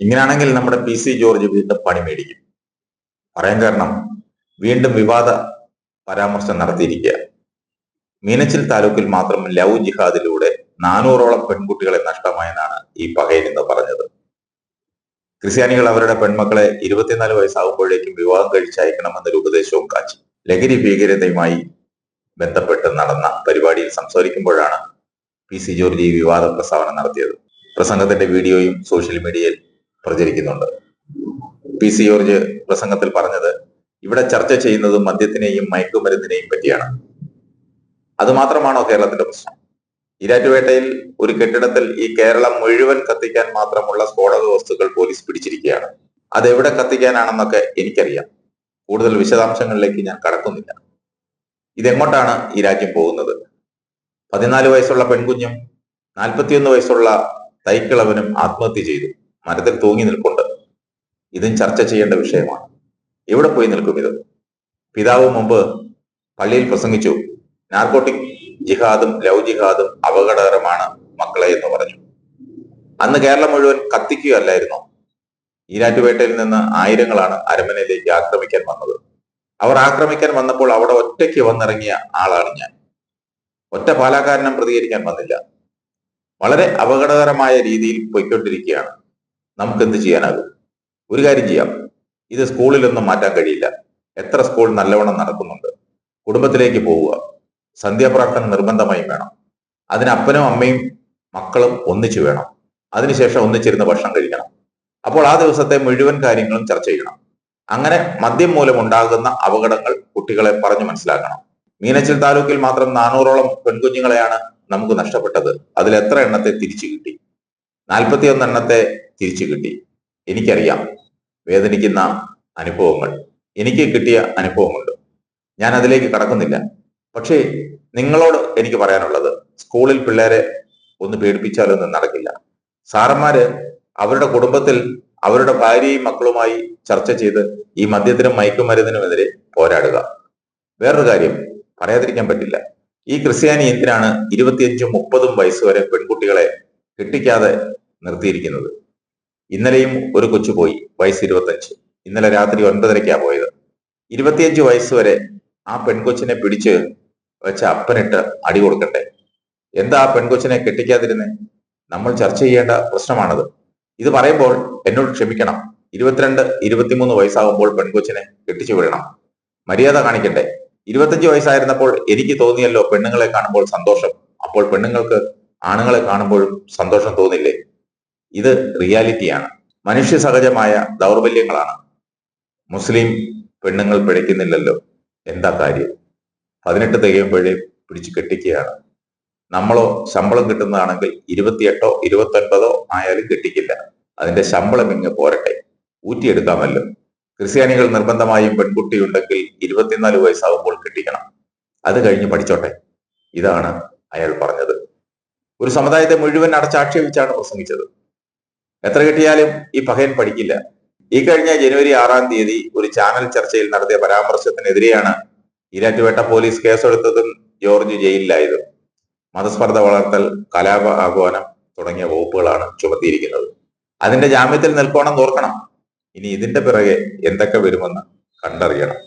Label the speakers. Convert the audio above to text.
Speaker 1: ഇങ്ങനെയാണെങ്കിൽ നമ്മുടെ P C George വീണ്ടും പണി മേടിക്കും. പറയാൻ കാരണം വീണ്ടും വിവാദ പരാമർശം നടത്തിയിരിക്കുക. മീനച്ചിൽ താലൂക്കിൽ മാത്രം ലവ് ജിഹാദിലൂടെ നാനൂറോളം പെൺകുട്ടികളെ നഷ്ടമായെന്നാണ് ഈ പകയിൽ നിന്ന് പറഞ്ഞത്. ക്രിസ്ത്യാനികൾ അവരുടെ പെൺമക്കളെ ഇരുപത്തിനാല് വയസ്സാകുമ്പോഴേക്കും വിവാഹം കഴിച്ചയക്കണമെന്നൊരു ഉപദേശവും കാച്ചി. ലഹരി ഭീകരതയുമായി ബന്ധപ്പെട്ട് നടന്ന പരിപാടിയിൽ സംസാരിക്കുമ്പോഴാണ് പി സി ജോർജ് ഈ വിവാദ പ്രസ്താവന നടത്തിയത്. പ്രസംഗത്തിന്റെ വീഡിയോയും സോഷ്യൽ മീഡിയയിൽ പ്രചരിക്കുന്നുണ്ട്. പി സി ജോർജ് പ്രസംഗത്തിൽ പറഞ്ഞത് ഇവിടെ ചർച്ച ചെയ്യുന്നത് മദ്യത്തിനെയും മയക്കുമരുന്നിനെയും പറ്റിയാണ്. അതുമാത്രമാണോ കേരളത്തിന്റെ പ്രശ്നം? ഇരാറ്റുപേട്ടയിൽ ഒരു കെട്ടിടത്തിൽ ഈ കേരളം മുഴുവൻ കത്തിക്കാൻ മാത്രമുള്ള സ്ഫോടക വസ്തുക്കൾ പോലീസ് പിടിച്ചിരിക്കുകയാണ്. അതെവിടെ കത്തിക്കാനാണെന്നൊക്കെ എനിക്കറിയാം. കൂടുതൽ വിശദാംശങ്ങളിലേക്ക് ഞാൻ കടക്കുന്നില്ല. ഇതെങ്ങോട്ടാണ് ഈ രാജ്യം പോകുന്നത്? പതിനാല് വയസ്സുള്ള പെൺകുഞ്ഞും നാൽപ്പത്തിയൊന്ന് വയസ്സുള്ള തൈക്കിളവനും ആത്മഹത്യ ചെയ്തു. മരത്തിൽ തൂങ്ങി നിൽപ്പുണ്ട്. ഇതും ചർച്ച ചെയ്യേണ്ട വിഷയമാണ്. എവിടെ പോയി നിൽക്കും ഇത്? പിതാവ് മുമ്പ് പള്ളിയിൽ പ്രസംഗിച്ചു നാർക്കോട്ടിക് ജിഹാദും ലവ് ജിഹാദും അപകടകരമാണ് മക്കളെ എന്ന് പറഞ്ഞു. അന്ന് കേരളം മുഴുവൻ കത്തിക്കുകയല്ലായിരുന്നു. ഈരാറ്റുപേട്ടയിൽ നിന്ന് ആയിരങ്ങളാണ് അരമനയിലേക്ക് ആക്രമിക്കാൻ വന്നത്. അവർ ആക്രമിക്കാൻ വന്നപ്പോൾ അവിടെ ഒറ്റയ്ക്ക് വന്നിറങ്ങിയ ആളാണ് ഞാൻ. ഒറ്റ പാലാക്കാരനും പ്രതികരിക്കാൻ വന്നില്ല. വളരെ അപകടകരമായ രീതിയിൽ പോയിക്കൊണ്ടിരിക്കുകയാണ്. നമുക്ക് എന്ത് ചെയ്യാനാകും? ഒരു കാര്യം ചെയ്യാം. ഇത് സ്കൂളിലൊന്നും മാറ്റാൻ കഴിയില്ല. എത്ര സ്കൂൾ നല്ലവണ്ണം നടക്കുന്നുണ്ട്. കുടുംബത്തിലേക്ക് പോവുക. സന്ധ്യാപ്രാർത്ഥന നിർബന്ധമായും വേണം. അതിന് അപ്പനും അമ്മയും മക്കളും ഒന്നിച്ചു വേണം. അതിനുശേഷം ഒന്നിച്ചിരുന്ന് ഭക്ഷണം കഴിക്കണം. അപ്പോൾ ആ ദിവസത്തെ മുഴുവൻ കാര്യങ്ങളും ചർച്ച ചെയ്യണം. അങ്ങനെ മദ്യം മൂലം ഉണ്ടാകുന്ന അപകടങ്ങൾ കുട്ടികളെ പറഞ്ഞു മനസ്സിലാക്കണം. മീനച്ചിൽ താലൂക്കിൽ മാത്രം നാനൂറോളം പെൺകുഞ്ഞുങ്ങളെയാണ് നമുക്ക് നഷ്ടപ്പെട്ടത്. അതിൽ എത്ര എണ്ണത്തെ തിരിച്ചു കിട്ടി? നാൽപ്പത്തിയൊന്ന് എണ്ണത്തെ തിരിച്ചു കിട്ടി. എനിക്കറിയാം. വേദനിക്കുന്ന അനുഭവങ്ങൾ. എനിക്ക് കിട്ടിയ അനുഭവമുണ്ട്. ഞാൻ അതിലേക്ക് കടക്കുന്നില്ല. പക്ഷേ നിങ്ങളോട് എനിക്ക് പറയാനുള്ളത് സ്കൂളിൽ പിള്ളേരെ ഒന്ന് പേടിപ്പിച്ചാലൊന്നും നടക്കില്ല. സാറന്മാര് അവരുടെ കുടുംബത്തിൽ അവരുടെ ഭാര്യയും മക്കളുമായി ചർച്ച ചെയ്ത് ഈ മദ്യത്തിനും മയക്കുമരുന്നിനുമെതിരെ പോരാടുക. വേറൊരു കാര്യം പറയാതിരിക്കാൻ പറ്റില്ല. ഈ ക്രിസ്ത്യാനി എന്തിനാണ് ഇരുപത്തിയഞ്ചും മുപ്പതും വയസ്സ് വരെ പെൺകുട്ടികളെ കെട്ടിക്കാതെ നിർത്തിയിരിക്കുന്നത്? ഇന്നലെയും ഒരു കൊച്ചു പോയി വയസ്സ് ഇരുപത്തഞ്ച്. ഇന്നലെ രാത്രി ഒൻപതരയ്ക്കാ പോയത്. ഇരുപത്തിയഞ്ച് വയസ്സ് വരെ ആ പെൺകൊച്ചിനെ പിടിച്ച് വെച്ച അപ്പനിട്ട് അടി കൊടുക്കട്ടെ. എന്താ ആ പെൺകൊച്ചിനെ കെട്ടിക്കാതിരുന്നേ? നമ്മൾ ചർച്ച ചെയ്യേണ്ട പ്രശ്നമാണത്. ഇത് പറയുമ്പോൾ എന്നോട് ക്ഷമിക്കണം. ഇരുപത്തിരണ്ട് ഇരുപത്തിമൂന്ന് വയസ്സാകുമ്പോൾ പെൺകൊച്ചിനെ കെട്ടിച്ചു വിടണം. മര്യാദ കാണിക്കട്ടെ ഇരുപത്തഞ്ച് വയസ്സായിരുന്നപ്പോൾ എനിക്ക് തോന്നിയല്ലോ പെണ്ണുങ്ങളെ കാണുമ്പോൾ സന്തോഷം. അപ്പോൾ പെണ്ണുങ്ങൾക്ക് ആണുങ്ങളെ കാണുമ്പോഴും സന്തോഷം തോന്നില്ലേ? ഇത് റിയാലിറ്റിയാണ്. മനുഷ്യ സഹജമായ ദൗർബല്യങ്ങളാണ്. മുസ്ലിം പെണ്ണുങ്ങൾ പിഴയ്ക്കുന്നില്ലല്ലോ എന്താ കാര്യം? പതിനെട്ട് തികയുമ്പോഴേ പിടിച്ചു കെട്ടിക്കുകയാണ്. നമ്മളോ ശമ്പളം കിട്ടുന്നതാണെങ്കിൽ ഇരുപത്തിയെട്ടോ ഇരുപത്തൊൻപതോ ആയാലും കെട്ടിക്കില്ല. അതിന്റെ ശമ്പളം ഇങ്ങ് പോരട്ടെ. ഊറ്റിയെടുക്കാമല്ലോ. ക്രിസ്ത്യാനികൾ നിർബന്ധമായും പെൺകുട്ടി ഉണ്ടെങ്കിൽ ഇരുപത്തിനാല് വയസ്സാകുമ്പോൾ കെട്ടിക്കണം. അത് കഴിഞ്ഞ് പഠിച്ചോട്ടെ. ഇതാണ് അയാൾ പറഞ്ഞത്. ഒരു സമുദായത്തെ മുഴുവൻ അടച്ചാക്ഷേപിച്ചാണ് പ്രസംഗിച്ചത്. എത്ര കിട്ടിയാലും ഈ പകയൻ പഠിക്കില്ല. ഈ കഴിഞ്ഞ ജനുവരി ആറാം തീയതി ഒരു ചാനൽ ചർച്ചയിൽ നടത്തിയ പരാമർശത്തിനെതിരെയാണ് ഈരാറ്റുപേട്ട പോലീസ് കേസെടുത്തതും ജോർജ് ജയിലിലായത്. മതസ്പർദ്ധ വളർത്തൽ കലാപ ആഹ്വാനം തുടങ്ങിയ വകുപ്പുകളാണ് ചുമത്തിയിരിക്കുന്നത്. അതിന്റെ ജാമ്യത്തിൽ നിൽക്കണം ഓർക്കണം. ഇനി ഇതിന്റെ പിറകെ എന്തൊക്കെ വരുമെന്ന് കണ്ടറിയണം.